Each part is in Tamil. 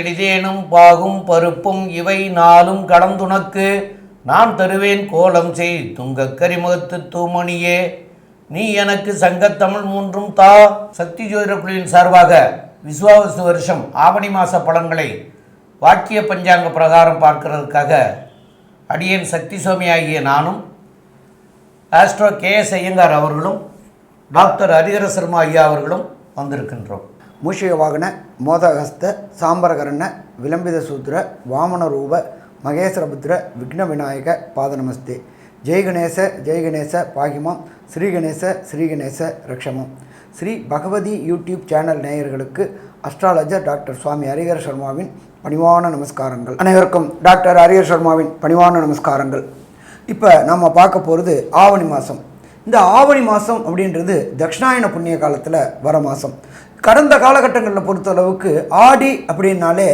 எளிதேனும் பாகும் பருப்பும் இவை நாளும் கடந்துனக்கு நான் தருவேன் கோலம் செய் துங்கக் கரிமுகத்து தூமணியே. நீ எனக்கு சங்கத்தமிழ் மூன்றும் தா. சக்தி ஜோதிட குழுவின் சார்பாக விஸ்வாவசு வருஷம் ஆவணி மாத பலன்களை வாக்கிய பஞ்சாங்க பிரகாரம் பார்க்கிறதுக்காக அடியேன் சக்தி சுவாமி ஆகிய நானும் ஆஸ்ட்ரோ கே எஸ் ஐயங்கார் அவர்களும் டாக்டர் ஹரிஹர சர்மா ஐயா அவர்களும் வந்திருக்கின்றோம். மூஷிக வாகன மோதகஸ்த சாம்பரகரண விளம்பித சூத்திர வாமன ரூப மகேஸ்வரபுத்திர விக்ன விநாயக பாதநமஸ்தி. ஜெய் கணேச ஜெய் கணேச பாகிமம். ஸ்ரீ கணேச ஸ்ரீ கணேச ரக்ஷமம். ஸ்ரீ பகவதி யூடியூப் சேனல் நேயர்களுக்கு அஸ்ட்ராலஜர் டாக்டர் சுவாமி ஹரிஹர சர்மாவின் பணிவான நமஸ்காரங்கள். அனைவருக்கும் டாக்டர் ஹரிஹர் சர்மாவின் பணிவான நமஸ்காரங்கள். இப்போ நம்ம பார்க்க போகிறது ஆவணி மாதம் இந்த ஆவணி மாதம் அப்படின்றது தட்சிணாயன புண்ணிய காலத்தில் வர மாதம் கடந்த காலகட்டங்களில் பொறுத்தளவுக்கு ஆடி அப்படின்னாலே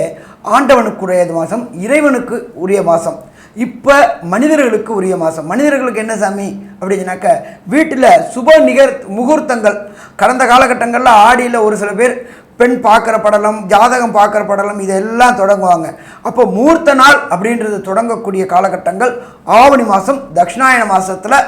ஆண்டவனுக்குரிய மாதம் இறைவனுக்கு உரிய மாதம் இப்போ மனிதர்களுக்கு உரிய மாதம் மனிதர்களுக்கு என்ன சாமி? அப்படின்னாக்க வீட்டில் சுப நிகர் முகூர்த்தங்கள். கடந்த காலகட்டங்களில் ஆடியில் ஒரு சில பேர் பெண் பார்க்குற படலம் ஜாதகம் பார்க்குற படலம் இதெல்லாம் தொடங்குவாங்க. அப்போ மூர்த்த நாள் அப்படின்றது தொடங்கக்கூடிய காலகட்டங்கள் ஆவணி மாதம் தட்சிணாயன மாதத்தில்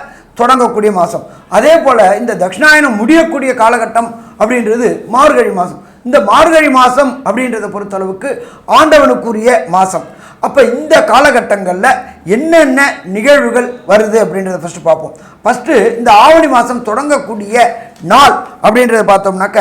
தொடங்கக்கூடிய மாதம் அதே போல் இந்த தட்சிணாயனம் முடியக்கூடிய காலகட்டம் அப்படின்றது மார்கழி மாதம் இந்த மார்கழி மாதம் அப்படின்றத பொறுத்தளவுக்கு ஆண்டவனுக்குரிய மாதம் அப்போ இந்த காலகட்டங்களில் என்னென்ன நிகழ்வுகள் வருது அப்படின்றத ஃபஸ்ட்டு பார்ப்போம். ஃபஸ்ட்டு இந்த ஆவணி மாதம் தொடங்கக்கூடிய நாள் அப்படின்றத பார்த்தோம்னாக்க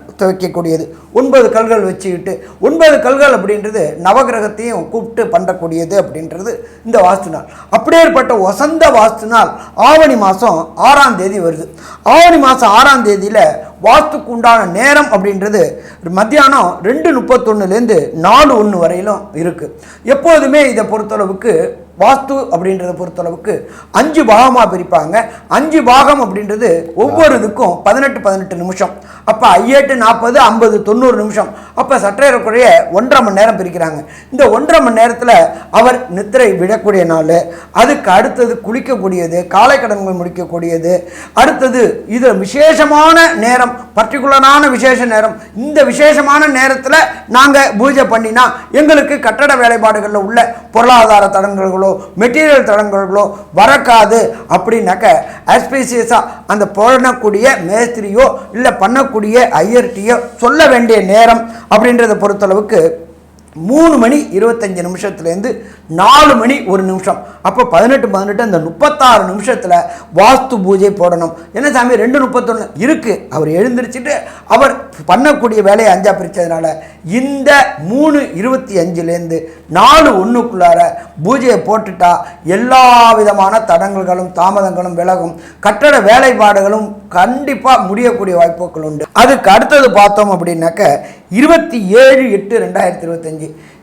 துவைக்கக்கூடியது ஒன்பது கல்கள் வச்சுக்கிட்டு ஒன்பது கல்கள் அப்படின்றது நவகிரகத்தையும் கூப்பிட்டு பண்ணக்கூடியது அப்படின்றது இந்த வாஸ்து நாள். அப்படியேற்பட்ட வசந்த வாஸ்து நாள் ஆவணி மாதம் ஆறாம் தேதி வருது. ஆவணி மாதம் ஆறாம் தேதியில் வாஸ்துக்கு உண்டான நேரம் அப்படின்றது மத்தியானம் ரெண்டு முப்பத்தொன்னுலேருந்து நாலு ஒன்று வரையிலும் இருக்குது எப்போதுமே இதை பொறுத்தளவுக்கு வாஸ்து அப்படின்றத பொறுத்தளவுக்கு அஞ்சு பாகமாக பிரிப்பாங்க. அஞ்சு பாகம் அப்படின்றது ஒவ்வொரு இதுக்கும் பதினெட்டு பதினெட்டு நிமிஷம். அப்போ ஐயெட்டு நாற்பது ஐம்பது தொண்ணூறு நிமிஷம். அப்போ சற்றேறக்குறைய ஒன்றரை மணி நேரம் பிரிக்கிறாங்க. இந்த ஒன்றரை மணி நேரத்தில் அவர் நித்திரை விடக்கூடிய நாள் அதுக்கு அடுத்தது குளிக்கக்கூடியது காலை கடன்கள் முடிக்கக்கூடியது அடுத்தது இது விசேஷமான நேரம் பர்டிகுலரான விசேஷ நேரம். இந்த விசேஷமான நேரத்தில் நாங்கள் பூஜை பண்ணினா எங்களுக்கு கட்டட வேலைப்பாடுகளில் உள்ள பொருளாதார தடங்கல்களோ மெட்டீரியல் தடங்கல்களோ வரக்காது அப்படின்னாக்க ஆஸ்பீசியஸாக அந்த பண்ணக்கூடிய மேஸ்திரியோ இல்லை பண்ணக்கூடிய ஐயர்கிட்டையோ சொல்ல வேண்டிய நேரம் அப்படின்றத பொறுத்தளவுக்கு மூணு மணி இருபத்தஞ்சு நிமிஷத்துலேருந்து நாலு மணி ஒரு நிமிஷம். அப்போ பதினெட்டு பதினெட்டு அந்த முப்பத்தாறு நிமிஷத்தில் வாஸ்து பூஜை போடணும். என்ன சாமி ரெண்டு முப்பத்தொன்று இருக்குது அவர் எழுந்திரிச்சிட்டு அவர் பண்ணக்கூடிய வேலையை அஞ்சா பிரித்ததுனால இந்த மூணு இருபத்தி அஞ்சுலேருந்து நாலு ஒன்றுக்குள்ளார பூஜையை போட்டுட்டா எல்லா விதமான தடங்கல்களும் தாமதங்களும் விலகும். கட்டட வேலைப்பாடுகளும் கண்டிப்பாக முடியக்கூடிய வாய்ப்புகள் உண்டு. அதுக்கு அடுத்தது பார்த்தோம் அப்படின்னாக்க இருபத்தி ஏழு எட்டு ரெண்டாயிரத்தி இருபத்தஞ்சு இருபத்தஞ்சி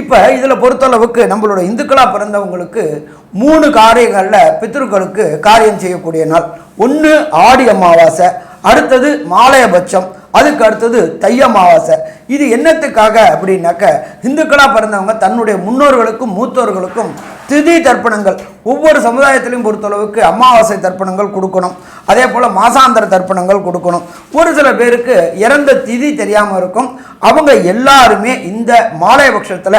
இப்போ இதில் பொறுத்தளவுக்கு நம்மளோட இந்துக்களாக பிறந்தவங்களுக்கு மூணு காரியங்களில் பித்ருக்களுக்கு காரியம் செய்யக்கூடிய நாள். ஒன்று ஆடி அமாவாசை அடுத்தது மாலயபட்சம். அதுக்கு அடுத்தது தை அமாவாசை இது என்னத்துக்காக அப்படின்னாக்க இந்துக்களாக பிறந்தவங்க தன்னுடைய முன்னோர்களுக்கும் மூத்தோர்களுக்கும் திதி தர்ப்பணங்கள் ஒவ்வொரு சமுதாயத்திலையும் பொறுத்தளவுக்கு அமாவாசை தர்ப்பணங்கள் கொடுக்கணும். அதே போல் மாசாந்திர தர்ப்பணங்கள் கொடுக்கணும். ஒரு சில பேருக்கு இறந்த திதி தெரியாமல் இருக்கும். அவங்க எல்லாருமே இந்த மாலயபட்சத்தில்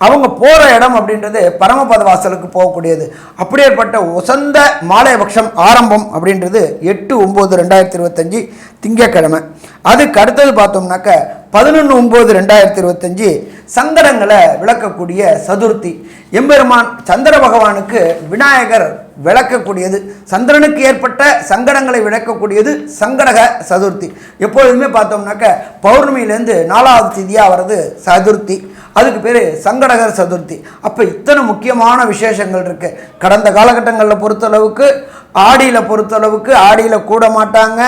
அவங்க போகிற இடம் அப்படின்றது பரமபத வாசலுக்கு போகக்கூடியது. அப்படியேற்பட்ட உசந்த மாலைபக்ஷம் ஆரம்பம் அப்படின்றது எட்டு ஒம்பது ரெண்டாயிரத்தி இருபத்தஞ்சி திங்கக்கிழமை அதுக்கு அடுத்தது பார்த்தோம்னாக்க பதினொன்று ஒம்பது ரெண்டாயிரத்தி இருபத்தஞ்சி சங்கடங்களை விளக்கக்கூடிய சதுர்த்தி. எம்பெருமான் சந்திர பகவானுக்கு விநாயகர் விளக்கக்கூடியது. சந்திரனுக்கு ஏற்பட்ட சங்கடங்களை விளக்கக்கூடியது சங்கடக சதுர்த்தி. எப்பொழுதுமே பார்த்தோம்னாக்க பௌர்ணமியிலேருந்து நாலாவது திதியாக வர்றது சதுர்த்தி. அதுக்கு பேர் சங்கடகர் சதுர்த்தி. அப்போ இத்தனை முக்கியமான விசேஷங்கள் இருக்குது கடந்த காலகட்டங்களில் பொறுத்தளவுக்கு ஆடியில் பொறுத்தளவுக்கு ஆடியில் கூட மாட்டாங்க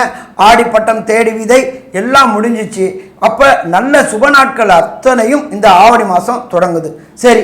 ஆடி பட்டம் தேடி விதை எல்லாம் முடிஞ்சிச்சு. அப்போ நல்ல சுப நாட்கள் அத்தனையும் இந்த ஆவணி மாதம் தொடங்குது. சரி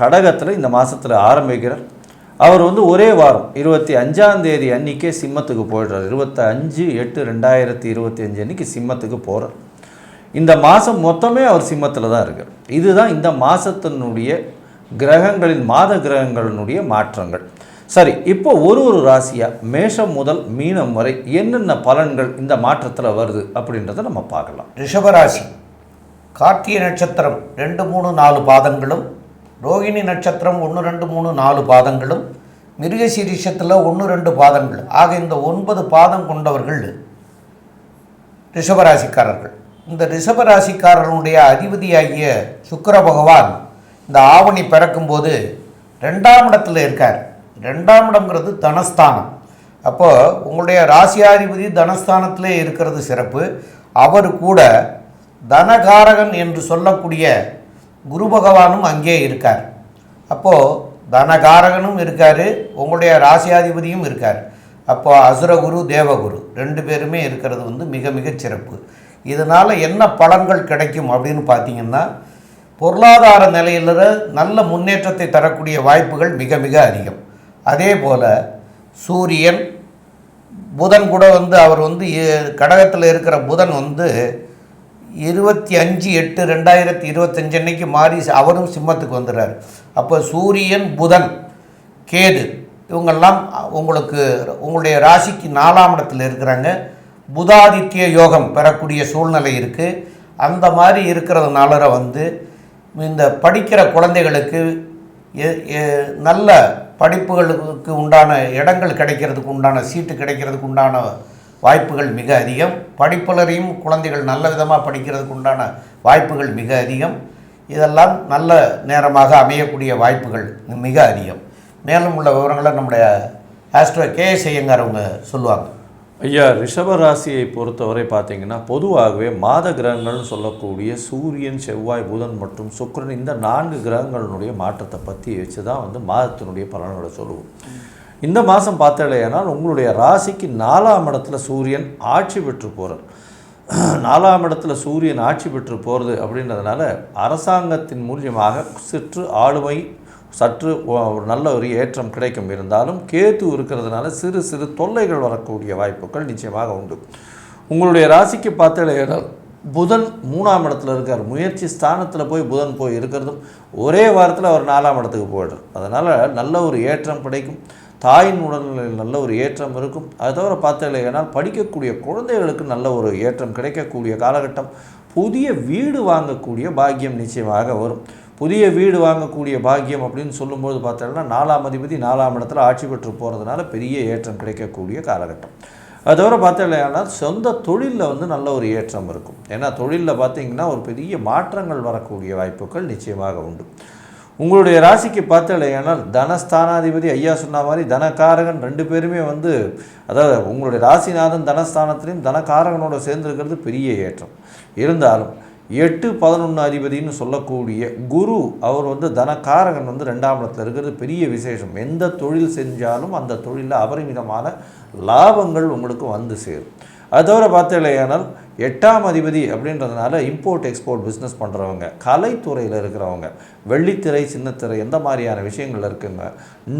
கடகத்தில் இந்த மாதத்தில் ஆரம்பிக்கிறார். அவர் வந்து ஒரே வாரம் இருபத்தி அஞ்சாந்தேதி அன்றைக்கே அன்னைக்கே சிம்மத்துக்கு போயிடுறார். இருபத்தி அஞ்சு எட்டு ரெண்டாயிரத்தி இருபத்தி அஞ்சு அன்னைக்கு சிம்மத்துக்கு போகிறார் இந்த மாதம் மொத்தமே அவர் சிம்மத்தில் தான் இருக்கார். இதுதான் இந்த மாதத்தினுடைய கிரகங்களின் மாத கிரகங்களினுடைய மாற்றங்கள். சரி இப்போ ஒரு ஒரு ராசியாக மேஷம் முதல் மீனம் வரை என்னென்ன பலன்கள் இந்த மாற்றத்தில் வருது அப்படின்றத நம்ம பார்க்கலாம். ரிஷபராசி கார்த்திகை நட்சத்திரம் ரெண்டு மூணு நாலு பாதங்களும் ரோகிணி நட்சத்திரம் ஒன்று ரெண்டு மூணு நாலு பாதங்களும் மிருகசீரிஷத்தில் ஒன்று ரெண்டு பாதங்கள். ஆக இந்த ஒன்பது பாதம் கொண்டவர்கள் ரிஷபராசிக்காரர்கள். இந்த ரிஷபராசிக்காரர்களுடைய அதிபதியாகிய சுக்கர பகவான் இந்த ஆவணி பிறக்கும்போது ரெண்டாம் இடத்துல இருக்கார். ரெண்டாம் இடங்கிறது தனஸ்தானம். அப்போது உங்களுடைய ராசியாதிபதி தனஸ்தானத்திலே இருக்கிறது சிறப்பு. அவர் கூட தனகாரகன் என்று சொல்லக்கூடிய குரு பகவானும் அங்கே இருக்கார். அப்போது தனகாரகனும் இருக்கார் உங்களுடைய ராசியாதிபதியும் இருக்கார். அப்போ அசுரகுரு தேவகுரு ரெண்டு பேருமே இருக்கிறது வந்து மிக மிக சிறப்பு. இதனால் என்ன பலன்கள் கிடைக்கும் அப்படின்னு பார்த்தீங்கன்னா பொருளாதார நிலையில் நல்ல முன்னேற்றத்தை தரக்கூடிய வாய்ப்புகள் மிக மிக அதிகம். அதே போல் சூரியன் புதன் கூட வந்து அவர் வந்து கடகத்தில் இருக்கிற புதன் வந்து இருபத்தி அஞ்சு எட்டு ரெண்டாயிரத்தி இருபத்தஞ்சு அன்னைக்கு மாறி அவரும் சிம்மத்துக்கு வந்துடுறார். அப்போ சூரியன் புதன் கேது இவங்கெல்லாம் உங்களுக்கு உங்களுடைய ராசிக்கு நாலாம் இடத்துல இருக்கிறாங்க. புதாதித்ய யோகம் பெறக்கூடிய சூழ்நிலை இருக்குது அந்த மாதிரி இருக்கிறதுனால வந்து இந்த படிக்கிற குழந்தைகளுக்கு எ- நல்ல படிப்புகளுக்கு உண்டான இடங்கள் கிடைக்கிறதுக்கு உண்டான சீட்டு கிடைக்கிறதுக்கு உண்டான வாய்ப்புகள் மிக அதிகம். படிப்பலரையும் குழந்தைகள் நல்ல விதமாக படிக்கிறதுக்கு உண்டான வாய்ப்புகள் மிக அதிகம். இதெல்லாம் நல்ல நேரமாக அமையக்கூடிய வாய்ப்புகள் மிக அதிகம். மேலும் உள்ள விவரங்களை நம்முடைய ஆஸ்ட்ரோ கேஎஸ் ஐயங்கார் அவங்க சொல்லுவாங்க. ஐயா ரிஷப ராசியை பொறுத்தவரை பார்த்தீங்கன்னா பொதுவாகவே மாத கிரகங்கள்னு சொல்லக்கூடிய சூரியன் செவ்வாய் புதன் மற்றும் சுக்கரன் இந்த நான்கு கிரகங்களினுடைய மாற்றத்தை பற்றி வச்சு தான் வந்து மாதத்தினுடைய பலன்களை சொல்லுவோம். இந்த மாதம் பார்த்தாலேனால் உங்களுடைய ராசிக்கு நாலாம் இடத்துல சூரியன் ஆட்சி பெற்று போகிறார் நாலாம் இடத்துல சூரியன் ஆட்சி பெற்று போகிறது அப்படின்றதுனால அரசாங்கத்தின் மூலியமாக சிற்று ஆளுமை சற்று ஒரு நல்ல ஒரு ஏற்றம் கிடைக்கும். இருந்தாலும் கேத்து இருக்கிறதுனால சிறு சிறு தொல்லைகள் வரக்கூடிய வாய்ப்புகள் நிச்சயமாக உண்டு. உங்களுடைய ராசிக்கு பார்த்தாலேனால் புதன் மூணாம் இடத்துல இருக்கார். முயற்சி ஸ்தானத்தில் போய் புதன் போய் இருக்கிறதும் ஒரே வாரத்தில் அவர் நாலாம் இடத்துக்கு போயிடுறார். அதனால் நல்ல ஒரு ஏற்றம் கிடைக்கும். தாயின் உடல்நிலையில் நல்ல ஒரு ஏற்றம் இருக்கும். அது தவிர பார்த்தாலேனால் படிக்கக்கூடிய குழந்தைகளுக்கு நல்ல ஒரு ஏற்றம் கிடைக்கக்கூடிய காலகட்டம். புதிய வீடு வாங்கக்கூடிய பாக்கியம் நிச்சயமாக வரும். புதிய வீடு வாங்கக்கூடிய பாக்கியம் அப்படின்னு சொல்லும்போது பார்த்தோம்னா நாலாம் அதிபதி நாலாம் இடத்துல ஆட்சி பெற்று போகிறதுனால பெரிய ஏற்றம் கிடைக்கக்கூடிய காலகட்டம். அது தவிர பார்த்தீங்கன்னா சொந்த தொழிலில் வந்து நல்ல ஒரு ஏற்றம் இருக்கும். ஏன்னா தொழிலில் பார்த்தீங்கன்னா ஒரு பெரிய மாற்றங்கள் வரக்கூடிய வாய்ப்புகள் நிச்சயமாக உண்டு. உங்களுடைய ராசிக்கு பார்த்தலையானால் தனஸ்தானாதிபதி ஐயா சொன்ன மாதிரி தனகாரகன் ரெண்டு பேருமே வந்து அதாவது உங்களுடைய ராசிநாதன் தனஸ்தானத்திலையும் தனகாரகனோட சேர்ந்துருக்கிறது பெரிய ஏற்றம். இருந்தாலும் எட்டு பதினொன்று அதிபதினு சொல்லக்கூடிய குரு அவர் வந்து தனகாரகன் வந்து ரெண்டாம் இடத்துல இருக்கிறது பெரிய விசேஷம். எந்த தொழில் செஞ்சாலும் அந்த தொழிலில் அபரிமிதமான லாபங்கள் உங்களுக்கு வந்து சேரும். அது தவிர பார்த்தீங்களேயானால் எட்டாம் அதிபதி அப்படின்றதுனால இம்போர்ட் எக்ஸ்போர்ட் பிஸ்னஸ் பண்ணுறவங்க கலைத்துறையில் இருக்கிறவங்க வெள்ளித்திரை சின்னத்திரை எந்த மாதிரியான விஷயங்கள் இருக்குங்க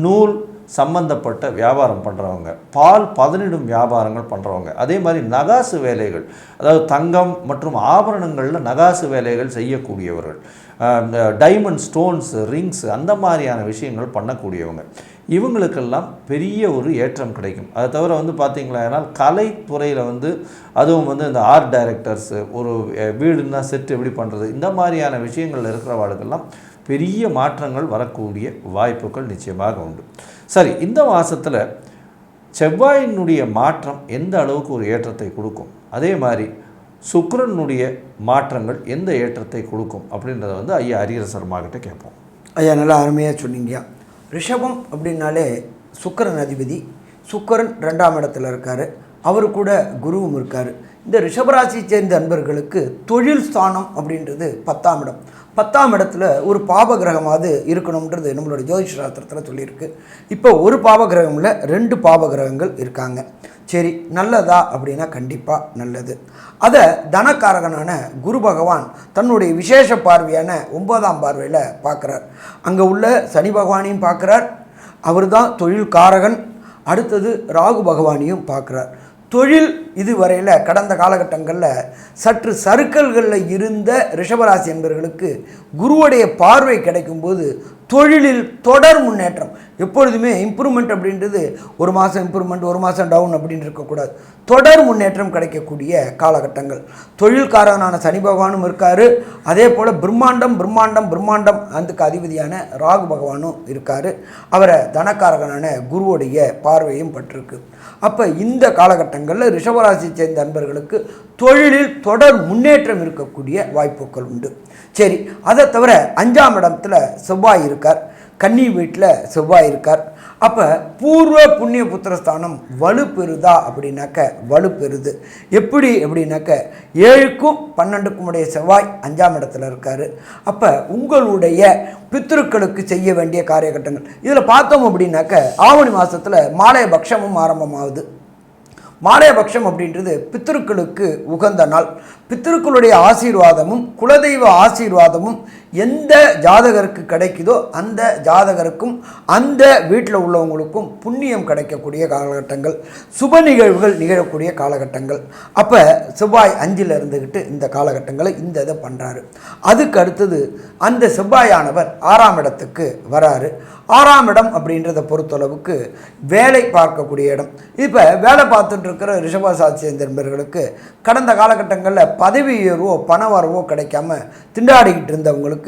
நூல் சம்பந்தப்பட்ட வியாபாரம் பண்ணுறவங்க பால் பதனிடும் வியாபாரங்கள் பண்ணுறவங்க அதே மாதிரி நகாசு வேலைகள் அதாவது தங்கம் மற்றும் ஆபரணங்களில் நகாசு வேலைகள் செய்யக்கூடியவர்கள். டைமண்ட் ஸ்டோன்ஸ் ரிங்ஸ் அந்த மாதிரியான விஷயங்கள் பண்ணக்கூடியவங்க. இவங்களுக்கெல்லாம் பெரிய ஒரு ஏற்றம் கிடைக்கும். அதை தவிர வந்து பார்த்தீங்களா கலைத்துறையில் வந்து அதுவும் வந்து இந்த ஆர்ட் டைரக்டர்ஸு ஒரு வீடுன்னா செட் எப்படி பண்ணுறது இந்த மாதிரியான விஷயங்கள் இருக்கிறவாளுக்கெல்லாம் பெரிய மாற்றங்கள் வரக்கூடிய வாய்ப்புகள் நிச்சயமாக உண்டு. சரி இந்த மாதத்தில் செவ்வாயினுடைய மாற்றம் எந்த அளவுக்கு ஒரு ஏற்றத்தை கொடுக்கும்? அதே மாதிரி சுக்கரனுடைய மாற்றங்கள் எந்த ஏற்றத்தை கொடுக்கும் அப்படின்றத வந்து ஐயா ஹரிஹர சர்மாகிட்ட கேட்போம். ஐயா நல்லா அருமையாக சொன்னீங்க. ரிஷபம் அப்படின்னாலே சுக்கரன் அதிபதி. சுக்கரன் ரெண்டாம் இடத்துல இருக்கார். அவர் கூட குருவும் இருக்கார். இந்த ரிஷபராசியை சேர்ந்த அன்பர்களுக்கு தொழில் ஸ்தானம் அப்படின்றது பத்தாம் இடம். பத்தாம் இடத்துல ஒரு பாப கிரகமாவது இருக்கணுன்றது நம்மளோட ஜோதிஷ சாஸ்திரத்தில் சொல்லியிருக்கு. இப்போ ஒரு பாப கிரகமில் ரெண்டு பாப கிரகங்கள் இருக்காங்க. சரி நல்லதா அப்படின்னா கண்டிப்பாக நல்லது. அதை தனக்காரகனான குரு பகவான் தன்னுடைய விசேஷ பார்வையான ஒன்பதாம் பார்வையில் பார்க்குறார் அங்கே உள்ள சனி பகவானையும் பார்க்குறார் அவர் தான் தொழில் காரகன் அடுத்தது ராகு பகவானையும் பார்க்குறார் தொழில் இதுவரையில் கடந்த காலகட்டங்களில் சற்று சறுக்கல்களில் இருந்த ரிஷபராசி என்பவர்களுக்கு குருவுடைய பார்வை கிடைக்கும்போது தொழிலில் தொடர் முன்னேற்றம். எப்பொழுதுமே இம்ப்ரூவ்மெண்ட் அப்படின்றது ஒரு மாதம் இம்ப்ரூவ்மெண்ட் ஒரு மாதம் டவுன் அப்படின்னு இருக்கக்கூடாது. தொடர் முன்னேற்றம் கிடைக்கக்கூடிய காலகட்டங்கள். தொழில்காரனான சனி பகவானும் இருக்கார். அதே போல் பிரம்மாண்டம் பிரம்மாண்டம் பிரம்மாண்டம் அதுக்கு அதிபதியான ராகு பகவானும் இருக்கார். அவரை தனக்காரகனான குருவுடைய பார்வையும் பட்டிருக்கு. அப்போ இந்த காலகட்டங்களில் ரிஷபராசியை சேர்ந்த நண்பர்களுக்கு தொழிலில் தொடர் முன்னேற்றம் இருக்கக்கூடிய வாய்ப்புகள் உண்டு. சரி அதை தவிர அஞ்சாம் இடத்துல செவ்வாய் இருக்கார் கன்னி வீட்டில் செவ்வாய் இருக்கார். அப்போ பூர்வ புண்ணிய புத்திரஸ்தானம் வலுப்பெறுதா அப்படின்னாக்க வலுப்பெறுது. எப்படி அப்படின்னாக்க ஏழுக்கும் பன்னெண்டுக்கும் உடைய செவ்வாய் அஞ்சாம் இடத்துல இருக்கார். அப்போ உங்களுடைய பித்ருக்களுக்கு செய்ய வேண்டிய காரியகட்டங்கள். இதில் பார்த்தோம் அப்படின்னாக்க ஆவணி மாதத்தில் மாலை பக்ஷமும் ஆரம்பமாகுது. மாலையபக்ஷம் அப்படின்றது பித்திருக்களுக்கு உகந்த நாள். பித்திருக்களுடைய ஆசீர்வாதமும் குலதெய்வ ஆசீர்வாதமும் எந்த ஜாதகருக்கு கிடைக்குதோ அந்த ஜாதகருக்கும் அந்த வீட்டில் உள்ளவங்களுக்கும் புண்ணியம் கிடைக்கக்கூடிய காலகட்டங்கள் சுப நிகழ்வுகள் நிகழக்கூடிய காலகட்டங்கள். அப்போ செவ்வாய் அஞ்சில் இருந்துக்கிட்டு இந்த காலகட்டங்களை இந்த இதை பண்ணுறாரு அதுக்கு அடுத்தது அந்த செவ்வாயானவர் ஆறாம் இடத்துக்கு வராரு. ஆறாம் இடம் அப்படின்றத பொறுத்தளவுக்கு வேலை பார்க்கக்கூடிய இடம். இப்போ வேலை பார்த்துட்டு இருக்கிற ரிஷபசாட்சி நண்பர்களுக்கு கடந்த காலகட்டங்களில் பதவி உயர்வோ பண வரவோ கிடைக்காம திண்டாடிக்கிட்டு இருந்தவங்களுக்கு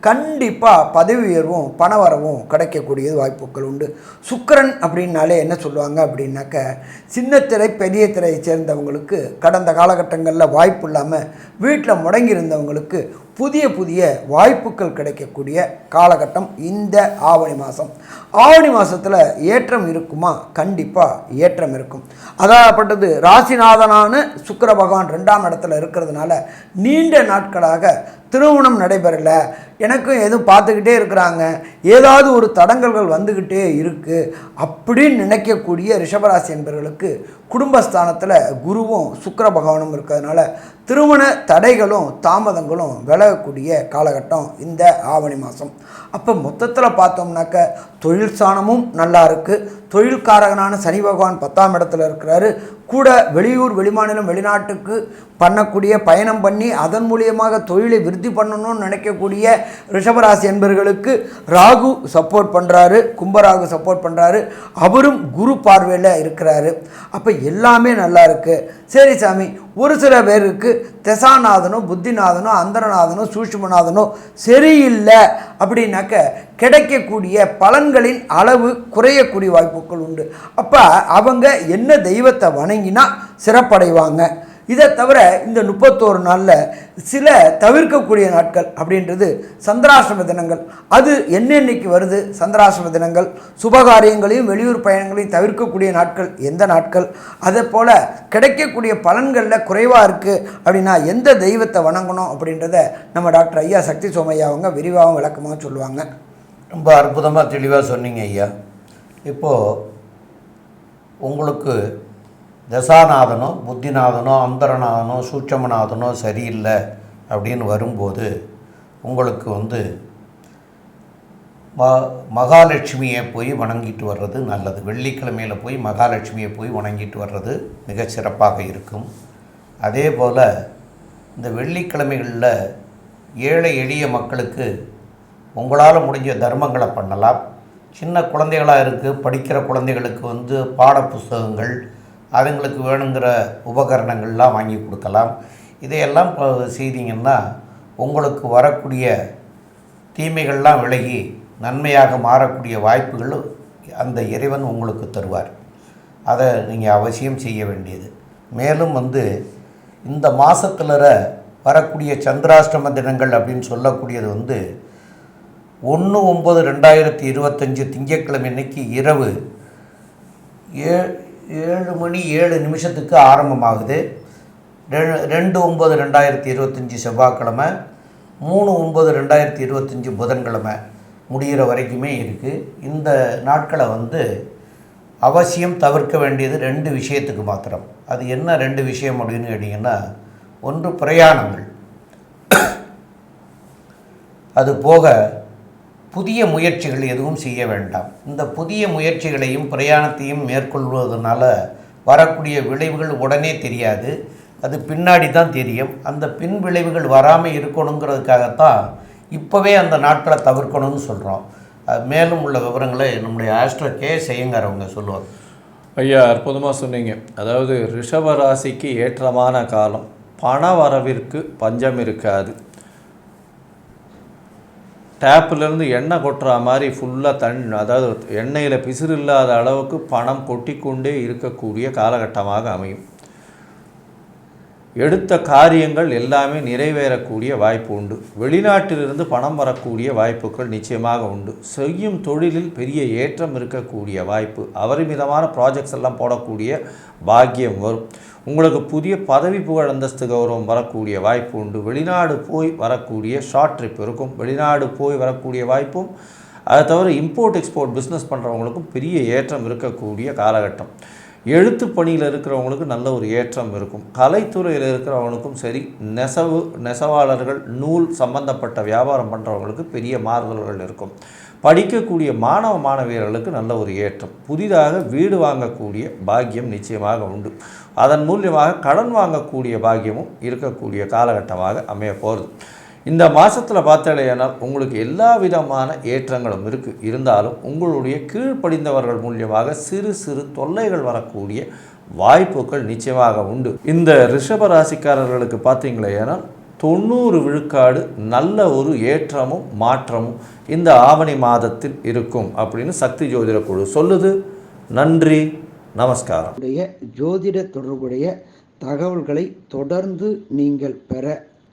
கண்டிப்பாக பதவி உயர்வும் பண வரவும் கிடைக்கக்கூடியது வாய்ப்புகள் உண்டு. சுக்கிரன் அப்படின்னாலே என்ன சொல்லுவாங்க அப்படின்னாக்க சின்ன திரை பெரிய திரையை சேர்ந்தவங்களுக்கு கடந்த காலகட்டங்களில் வாய்ப்பு இல்லாமல் வீட்டில் முடங்கி இருந்தவங்களுக்கு புதிய புதிய வாய்ப்புகள் கிடைக்கக்கூடிய காலகட்டம் இந்த ஆவணி மாதம். ஆவணி மாதத்தில் ஏற்றம் இருக்குமா? கண்டிப்பாக ஏற்றம் இருக்கும். அதாகப்பட்டது ராசிநாதனான சுக்கர பகவான் ரெண்டாம் இடத்துல இருக்கிறதுனால நீண்ட நாட்களாக திருமணம் நடைபெறலை. எனக்கும் எதுவும் பார்த்துக்கிட்டே இருக்கிறாங்க. ஏதாவது ஒரு தடங்கல்கள் வந்துக்கிட்டே இருக்குது அப்படின்னு நினைக்கக்கூடிய ரிஷபராசி என்பவர்களுக்கு குடும்பஸ்தானத்தில் குருவும் சுக்கர பகவானும் இருக்கிறதுனால திருமண தடைகளும் தாமதங்களும் விலகக்கூடிய காலகட்டம் இந்த ஆவணி மாதம் அப்போ மொத்தத்தில் பார்த்தோம்னாக்க தொழில் ஸ்தானமும் நல்லா இருக்குது தொழில்காரகனான சனி பகவான் பத்தாம் இடத்துல இருக்கிறாரு. கூட வெளியூர் வெளிமாநிலம் வெளிநாட்டுக்கு பண்ணக்கூடிய பயணம் பண்ணி அதன் மூலியமாக தொழிலை விருத்தி பண்ணணும்னு நினைக்கக்கூடிய ரிஷபராசி என்பர்களுக்கு ராகு சப்போர்ட் பண்ணுறாரு கும்பராகு சப்போர்ட் பண்ணுறாரு அவரும் குரு பார்வையில் இருக்கிறாரு. அப்போ எல்லாமே நல்லா இருக்குது சரி சாமி ஒரு சில பேருக்கு தெசாநாதனோ புத்திநாதனோ அந்தரநாதனோ சூஷ்மநாதனோ சரியில்லை. அப்படின்னாக்க கிடைக்கக்கூடிய பலன்களின் அளவு குறையக்கூடிய வாய்ப்புகள் உண்டு. அப்போ அவங்க என்ன தெய்வத்தை வணங்கினா சிறப்படைவாங்க. இதை தவிர இந்த முப்பத்தோரு நாளில் சில தவிர்க்கக்கூடிய நாட்கள் அப்படின்றது சந்திராசிரம தினங்கள். அது என்னென்னைக்கு வருது? சந்திராசிரம தினங்கள். சுபகாரியங்களையும் வெளியூர் பயணங்களையும் தவிர்க்கக்கூடிய நாட்கள். எந்த நாட்கள்? அதே போல் கிடைக்கக்கூடிய பலன்களில் குறைவாக இருக்குது அப்படின்னா எந்த தெய்வத்தை வணங்கணும் அப்படின்றத நம்ம டாக்டர் ஐயா சக்தி சோமையா அவங்க விரிவாகவும் விளக்கமாக சொல்லுவாங்க. ரொம்ப அற்புதமாக தெளிவாக சொன்னீங்க ஐயா. இப்போது உங்களுக்கு தசாநாதனோ புத்திநாதனோ அந்தரநாதனோ சூட்சமநாதனோ சரியில்லை அப்படின்னு வரும்போது உங்களுக்கு வந்து ம மகாலட்சுமியை போய் வணங்கிட்டு வர்றது நல்லது. வெள்ளிக்கிழமையில் போய் மகாலட்சுமியை போய் வணங்கிட்டு வர்றது மிகச்சிறப்பாக இருக்கும். அதே போல் இந்த வெள்ளிக்கிழமைகளில் ஏழை எளிய மக்களுக்கு உங்களால் முடிஞ்ச தர்மங்களை பண்ணலாம். சின்ன குழந்தைகளாக இருக்குது படிக்கிற குழந்தைகளுக்கு வந்து பாட புஸ்தகங்கள் அதுங்களுக்கு வேணுங்கிற உபகரணங்கள்லாம் வாங்கி கொடுக்கலாம். இதையெல்லாம் செய்தீங்கன்னா உங்களுக்கு வரக்கூடிய தீமைகள்லாம் விலகி நன்மையாக மாறக்கூடிய வாய்ப்புகள் அந்த இறைவன் உங்களுக்கு தருவார். அதை நீங்கள் அவசியம் செய்ய வேண்டியது. மேலும் வந்து இந்த மாதத்துல வரக்கூடிய சந்திராஷ்டம தினங்கள் அப்படின்னு சொல்லக்கூடியது வந்து ஒன்று ஒம்பது ரெண்டாயிரத்தி இருபத்தஞ்சி திங்கட்கிழமை அன்னைக்கு இரவு ஏ ஏழு மணி ஏழு நிமிஷத்துக்கு ஆரம்பமாகுது. ரெ- ரெண்டு ஒம்பது ரெண்டாயிரத்தி இருபத்தஞ்சி செவ்வாய்க்கிழமை மூணு ஒம்பது ரெண்டாயிரத்தி இருபத்தஞ்சி புதன்கிழமை முடிகிற வரைக்குமே இருக்குது இந்த நாட்களை வந்து அவசியம் தவிர்க்க வேண்டியது ரெண்டு விஷயத்துக்கு மாத்திரம். அது என்ன ரெண்டு விஷயம் அப்படின்னு கேட்டிங்கன்னா ஒன்று பிரயாணங்கள். அது போக புதிய முயற்சிகள் எதுவும் செய்ய வேண்டாம். இந்த புதிய முயற்சிகளையும் பிரயாணத்தையும் மேற்கொள்வதனால வரக்கூடிய விளைவுகள் உடனே தெரியாது. அது பின்னாடி தான் தெரியும். அந்த பின் விளைவுகள் வராமல் இருக்கணுங்கிறதுக்காகத்தான் இப்போவே அந்த நாட்களை தவிர்க்கணும்னு சொல்கிறோம் மேலும் உள்ள விவரங்களை நம்முடைய ஆஸ்ட்ரோ கே செய்யுங்கிறவங்க சொல்லுவாங்க ஐயா அற்புதமாக சொன்னீங்க. அதாவது ரிஷப ராசிக்கு ஏற்றமான காலம். பண வரவிற்கு பஞ்சம் இருக்காது. டேப்பிலேருந்து எண்ணெய் கொட்டுற மாதிரி ஃபுல்லாக தண் அதாவது எண்ணெயில் பிசிறு இல்லாத அளவுக்கு பணம் கொட்டிக்கொண்டே இருக்கக்கூடிய காலகட்டமாக அமையும். எடுத்த காரியங்கள் எல்லாமே நிறைவேறக்கூடிய வாய்ப்பு உண்டு. வெளிநாட்டிலிருந்து பணம் வரக்கூடிய வாய்ப்புகள் நிச்சயமாக உண்டு. செய்யும் தொழிலில் பெரிய ஏற்றம் இருக்கக்கூடிய வாய்ப்பு அவரிமிதமான ப்ராஜெக்ட்ஸ் எல்லாம் போடக்கூடிய பாக்கியம் வரும். உங்களுக்கு புதிய பதவி புகழ் அந்தஸ்து கௌரவம் வரக்கூடிய வாய்ப்பு உண்டு. வெளிநாடு போய் வரக்கூடிய ஷார்ட் ட்ரிப் இருக்கும். வெளிநாடு போய் வரக்கூடிய வாய்ப்பும் அதை தவிர இம்போர்ட் எக்ஸ்போர்ட் பிஸ்னஸ் பண்ணுறவங்களுக்கும் பெரிய ஏற்றம் இருக்கக்கூடிய காலகட்டம். எழுத்து பணியில் இருக்கிறவங்களுக்கு நல்ல ஒரு ஏற்றம் இருக்கும். கலைத்துறையில் இருக்கிறவங்களுக்கும் சரி நெசவு நெசவாளர்கள் நூல் சம்பந்தப்பட்ட வியாபாரம் பண்ணுறவங்களுக்கு பெரிய மாறுதல்கள் இருக்கும். படிக்கக்கூடிய மாணவ மாணவியர்களுக்கு நல்ல ஒரு ஏற்றம். புதிதாக வீடு வாங்கக்கூடிய பாக்கியம் நிச்சயமாக உண்டு. அதன் மூலியமாக கடன் வாங்கக்கூடிய பாக்கியமும் இருக்கக்கூடிய காலகட்டமாக அமைய போகிறது இந்த மாதத்தில் பார்த்தாலேயானால் உங்களுக்கு எல்லா விதமான ஏற்றங்களும் இருக்குது இருந்தாலும் உங்களுடைய கீழ்ப்படிந்தவர்கள் மூலியமாக சிறு சிறு தொல்லைகள் வரக்கூடிய வாய்ப்புகள் நிச்சயமாக உண்டு. இந்த ரிஷப ராசிக்காரர்களுக்கு பார்த்தீங்களேயானால் தொண்ணூறு விழுக்காடு நல்ல ஒரு ஏற்றமும் மாற்றமும் இந்த ஆவணி மாதத்தில் இருக்கும் அப்படின்னு சக்தி ஜோதிட குழு சொல்லுது. நன்றி நமஸ்காரம். உடைய ஜோதிட தொடர்புடைய தகவல்களை தொடர்ந்து நீங்கள் பெற